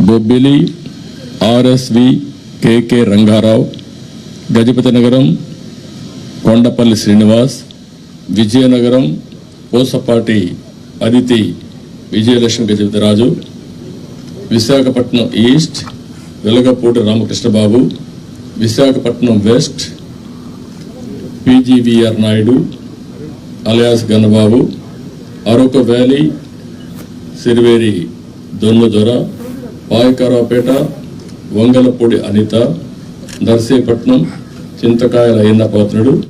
Bobbili RSV KK Rangarao Gajapathi Nagaram Kondapalli Srinivas Vizianagaram Pusapati Aditi Vijayalakshmi Gajapathiraju Visakhapatnam east Velagapudi Ramakrishnababu Visakhapatnam west PGVR Naidu alias Gannababu Araku valley Siriveri Donnadora Payakaraopeta Vangalapudi Anitha Narsipatnam Chintakayala Ayyanna